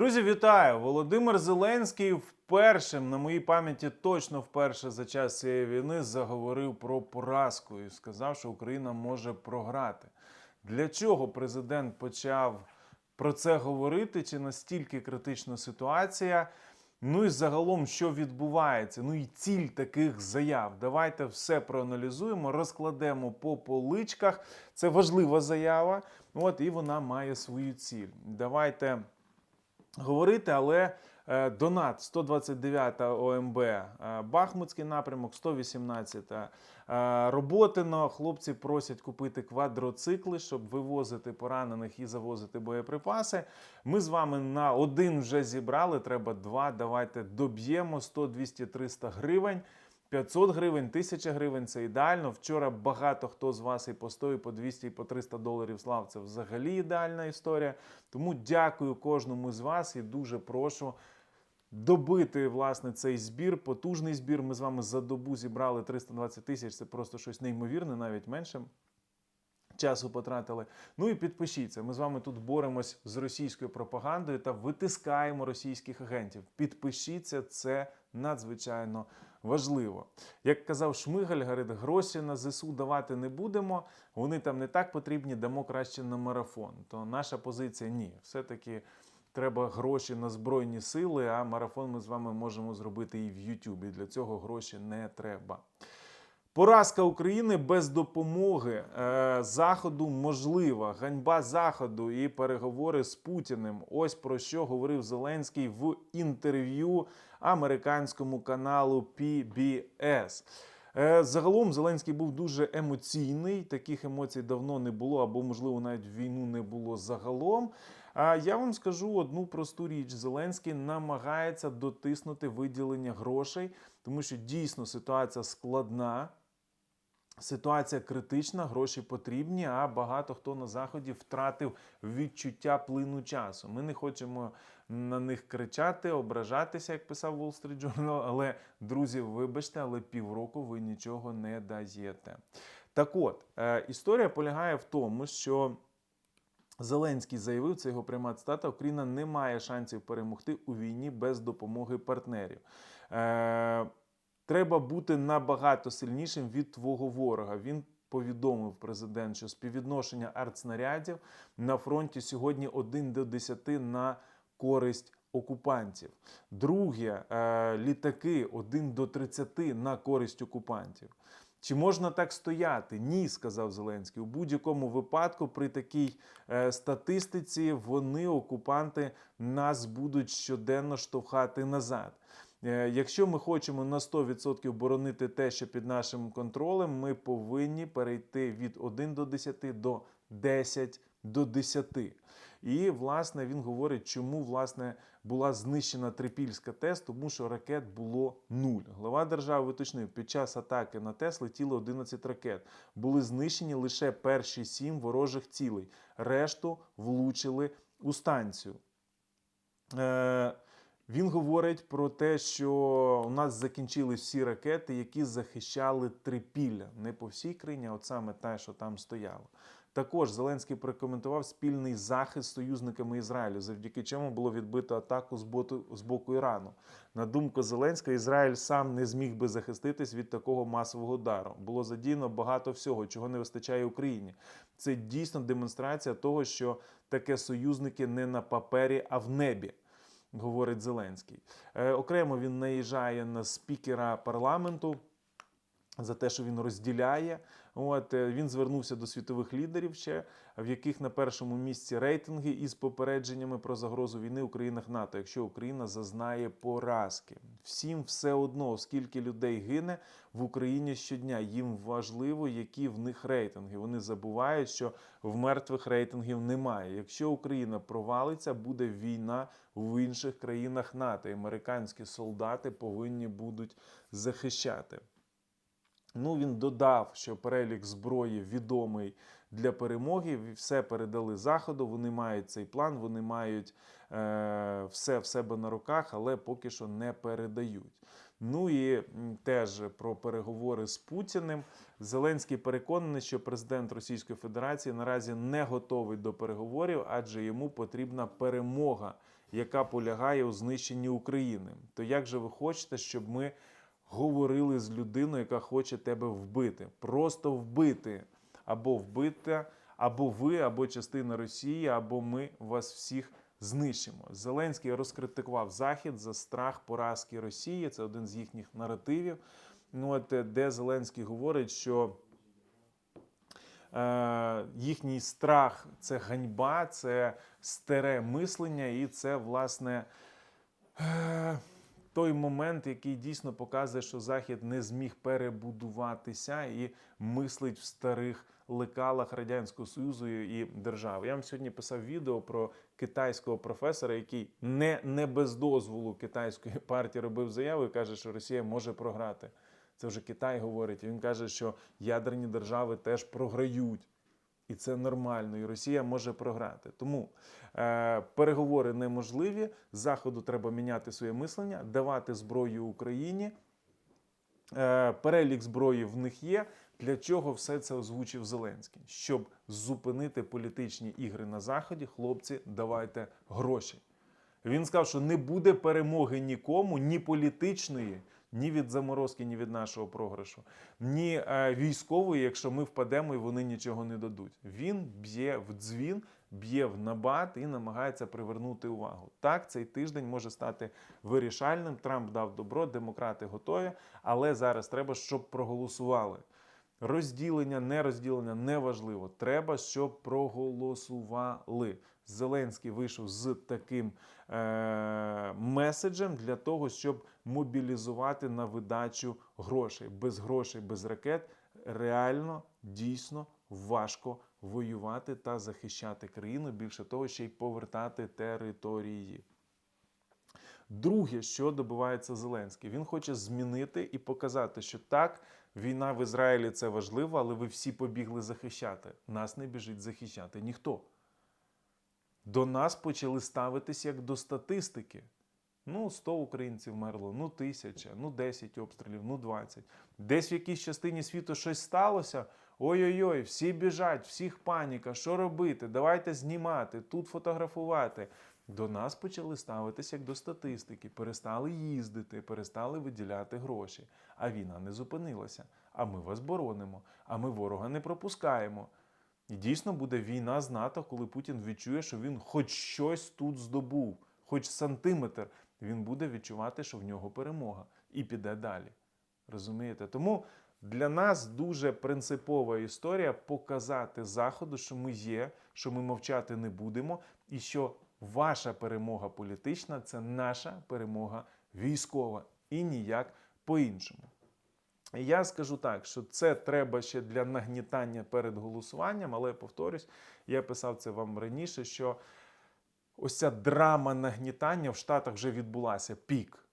Друзі, вітаю! Володимир Зеленський вперше, на моїй пам'яті, точно вперше за час цієї війни заговорив про поразку і сказав, що Україна може програти. Для чого президент почав про це говорити? Чи настільки критична ситуація? Ну і загалом, що відбувається? Ну і ціль таких заяв. Давайте все проаналізуємо, розкладемо по поличках. Це важлива заява. От і вона має свою ціль. Давайте говорити, але е, донат 129 ОМБ, е, Бахмутський напрямок, 118-та. Роботино. Хлопці просять купити квадроцикли, щоб вивозити поранених і завозити боєприпаси. Ми з вами на один вже зібрали. Треба два. Давайте доб'ємо 100, 200, 300 гривень. 500 гривень, 1000 гривень це ідеально. Вчора багато хто з вас і по 100, і по 200, і по 300 доларів слав. Це взагалі ідеальна історія. Тому дякую кожному з вас і дуже прошу добити власне цей збір. Потужний збір. Ми з вами за добу зібрали 320 тисяч. Це просто щось неймовірне, навіть менше. Часу потратили. Ну і підпишіться. Ми з вами тут боремось з російською пропагандою та витискаємо російських агентів. Підпишіться, це надзвичайно важливо. Як казав Шмигаль, говорить, гроші на ЗСУ давати не будемо. Вони там не так потрібні, дамо краще на марафон. То наша позиція ні. Все-таки треба гроші на збройні сили, а марафон ми з вами можемо зробити і в Ютубі. Для цього гроші не треба. Поразка України без допомоги е, Заходу можлива. Ганьба Заходу і переговори з Путіним. Ось про що говорив Зеленський в інтерв'ю американському каналу PBS. Е, Загалом Зеленський був дуже емоційний. Таких емоцій давно не було, або, можливо, навіть війну не було загалом. А я вам скажу одну просту річ: Зеленський намагається дотиснути виділення грошей, тому що дійсно ситуація складна. Ситуація критична, гроші потрібні, а багато хто на заході втратив відчуття плину часу. Ми не хочемо на них кричати, ображатися, як писав Wall Street Journal, Але друзі, вибачте, але півроку ви нічого не даєте. Так от е, історія полягає в тому, що Зеленський заявив, це його пряма цитата, Україна не має шансів перемогти у війні без допомоги партнерів. Е, Треба бути набагато сильнішим від твого ворога. Він повідомив президент, що співвідношення артснарядів на фронті сьогодні 1 до 10 на користь окупантів. Друге, е, літаки 1 до 30 на користь окупантів. Чи можна так стояти? Ні, сказав Зеленський. У будь-якому випадку, при такій е, статистиці, вони, окупанти, нас будуть щоденно штовхати назад. Е, Якщо ми хочемо на 100% боронити те, що під нашим контролем, ми повинні перейти від 1 до 10 до 10 до 10. І, власне, він говорить, чому власне була знищена Трипільська ТЕС, тому що ракет було нуль. Глава держави уточнив, під час атаки на ТЕС летіло 11 ракет. Були знищені лише перші сім ворожих цілей. Решту влучили у станцію. Е, він говорить про те, що у нас закінчились всі ракети, які захищали Трипілля. Не по всій країні, а от саме те, що там стояло. Також Зеленський прокоментував спільний захист союзниками Ізраїлю, завдяки чому було відбито атаку з боту- з боку Ірану. На думку Зеленського, Ізраїль сам не зміг би захиститись від такого масового удару. Було задіяно багато всього, чого не вистачає Україні. Це дійсно демонстрація того, що таке союзники не на папері, а в небі говорить Зеленський. Е, окремо він наїжджає на спікера парламенту за те, що він розділяє. От е, він звернувся до світових лідерів ще, в яких на першому місці рейтинги із попередженнями про загрозу війни у країнах НАТО, якщо Україна зазнає поразки. Всім все одно, скільки людей гине в Україні щодня. Їм важливо, які в них рейтинги. Вони забувають, що в мертвих рейтингів немає. Якщо Україна провалиться, буде війна в інших країнах НАТО. Американські солдати повинні будуть захищати. Ну, він додав, що перелік зброї відомий для перемоги. Все передали заходу. Вони мають цей план, вони мають е, все в себе на руках, але поки що не передають. Ну і теж про переговори з Путіним. Зеленський переконаний, що президент Російської Федерації наразі не готовий до переговорів, адже йому потрібна перемога. яка полягає у знищенні України. То як же ви хочете, щоб ми говорили з людиною, яка хоче тебе вбити? Просто вбити або вбити, або ви, або частина Росії, або ми вас всіх знищимо. Зеленський розкритикував Захід за страх поразки Росії. Це один з їхніх наративів. Ну, от, е, де Зеленський говорить, що е, їхній страх це ганьба, це старе мислення, і це, власне, е, той момент, який дійсно показує, що Захід не зміг перебудуватися і мислить в старих лекалах Радянського Союзу і держави. Я вам сьогодні писав відео про китайського професора, який не, не без дозволу китайської партії робив заяву і каже, що Росія може програти. Це вже Китай говорить. І він каже, що ядерні держави теж програють. І це нормально, і Росія може програти. Тому е, переговори неможливі. Заходу треба міняти своє мислення, давати зброю Україні. Е, перелік зброї в них є. Для чого все це озвучив Зеленський? Щоб зупинити політичні ігри на Заході, хлопці, давайте гроші. Він сказав, що не буде перемоги нікому, ні політичної, ні від заморозки, ні від нашого програшу, ні е, військової, якщо ми впадемо і вони нічого не дадуть. Він б'є в дзвін, б'є в набат і намагається привернути увагу. Так, цей тиждень може стати вирішальним. Трамп дав добро, демократи готові, але зараз треба, щоб проголосували. Розділення, не розділення неважливо. Треба, щоб проголосували. Зеленський вийшов з таким е- меседжем для того, щоб мобілізувати на видачу грошей. Без грошей, без ракет реально дійсно важко воювати та захищати країну. Більше того, ще й повертати території. Друге, що добивається Зеленський, він хоче змінити і показати, що так, війна в Ізраїлі це важливо, але ви всі побігли захищати. Нас не біжить захищати ніхто. До нас почали ставитись як до статистики. Ну, 100 українців вмерло, ну тисяча, ну 10 обстрілів, ну 20. Десь в якійсь частині світу щось сталося. Ой-ой-ой, всі біжать, всіх паніка. Що робити? Давайте знімати, тут фотографувати. До нас почали ставитися як до статистики, перестали їздити, перестали виділяти гроші. А війна не зупинилася. А ми вас боронимо, а ми ворога не пропускаємо. І дійсно буде війна з НАТО, коли Путін відчує, що він хоч щось тут здобув, хоч сантиметр, він буде відчувати, що в нього перемога, і піде далі. Розумієте? Тому для нас дуже принципова історія показати Заходу, що ми є, що ми мовчати не будемо, і що ваша перемога політична це наша перемога військова і ніяк по-іншому. Я скажу так, що це треба ще для нагнітання перед голосуванням, але повторюсь, я писав це вам раніше, що ось ця драма нагнітання в Штатах вже відбулася пік.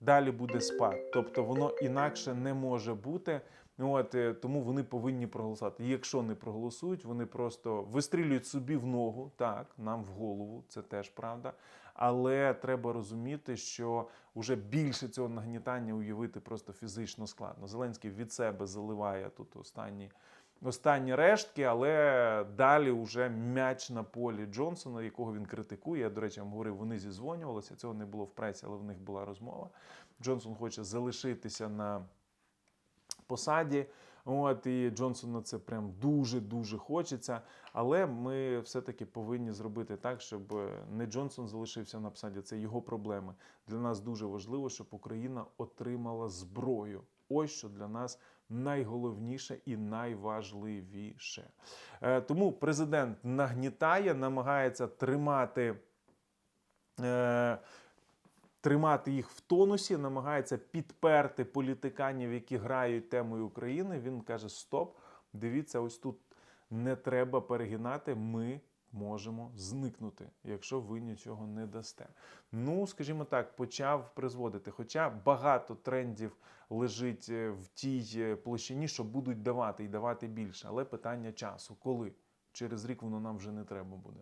Далі буде спад. Тобто воно інакше не може бути. Ну, От, е, тому вони повинні проголосувати. І якщо не проголосують, вони просто вистрілюють собі в ногу, так, нам в голову, це теж правда. Але треба розуміти, що вже більше цього нагнітання уявити просто фізично складно. Зеленський від себе заливає тут останні. Останні рештки, але далі вже м'яч на полі Джонсона, якого він критикує. Я, до речі, вам говорив, вони зізвонювалися. Цього не було в пресі, але в них була розмова. Джонсон хоче залишитися на посаді. От і Джонсону це прям дуже дуже хочеться. Але ми все-таки повинні зробити так, щоб не Джонсон залишився на посаді. Це його проблеми. Для нас дуже важливо, щоб Україна отримала зброю. Ось що для нас найголовніше і найважливіше. Е, Тому президент нагнітає, намагається тримати. Тримати їх в тонусі, намагається підперти політиканів, які грають темою України. Він каже: Стоп, дивіться, ось тут не треба перегинати. Ми можемо зникнути, якщо ви нічого не дасте. Ну, скажімо так, почав призводити. Хоча багато трендів лежить е, в тій е, площині, що будуть давати і давати більше. Але питання часу, коли через рік воно нам вже не треба буде.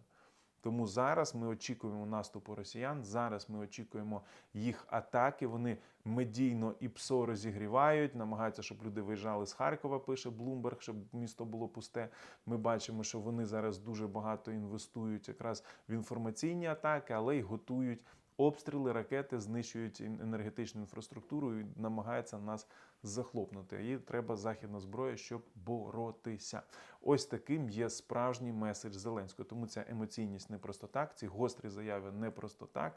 Тому зараз ми очікуємо наступу росіян. Зараз ми очікуємо їх атаки. Вони медійно і псо розігрівають, намагаються, щоб люди виїжджали з Харкова. Пише Блумберг, щоб місто було пусте. Ми бачимо, що вони зараз дуже багато інвестують якраз в інформаційні атаки, але й готують обстріли, ракети, знищують енергетичну інфраструктуру і намагаються нас захлопнути. І треба західна зброя, щоб боротися. Ось таким є справжній меседж Зеленського. Тому ця емоційність не просто так, ці гострі заяви не просто так.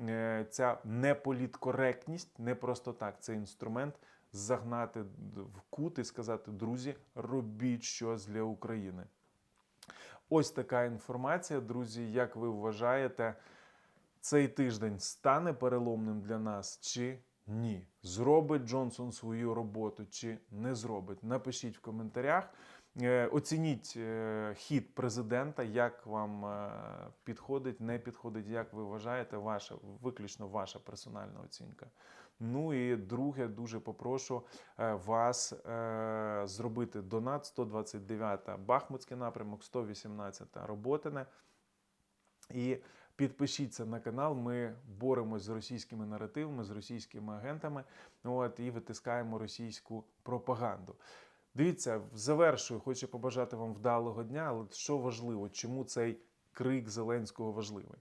Е, Ця неполіткоректність не просто так. Це інструмент загнати в кут і сказати: друзі, робіть щось для України. Ось така інформація, друзі. Як ви вважаєте, цей тиждень стане переломним для нас чи ні? Зробить Джонсон свою роботу чи не зробить? Напишіть в коментарях. Е, Оцініть е, хід президента, як вам е, підходить, не підходить, як ви вважаєте, ваша виключно ваша персональна оцінка. Ну і друге, дуже попрошу вас зробити донат 129 Бахмутський напрямок, 118 Роботине. І підпишіться на канал. Ми боремось з російськими наративами, з російськими агентами. От і витискаємо російську пропаганду. Дивіться, завершую, хочу побажати вам вдалого дня, але що важливо, чому цей крик Зеленського важливий?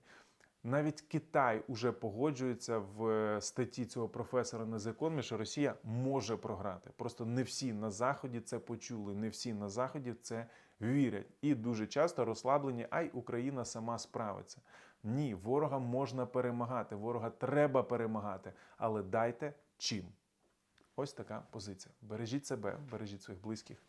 Навіть Китай уже погоджується в е, статті цього професора незаконно, що Росія може програти. Просто не всі на заході це почули, не всі на заході це вірять. І дуже часто розслаблені, ай Україна сама справиться. Ні, ворога можна перемагати, ворога треба перемагати, але дайте чим. Ось така позиція. Бережіть себе, бережіть своїх близьких.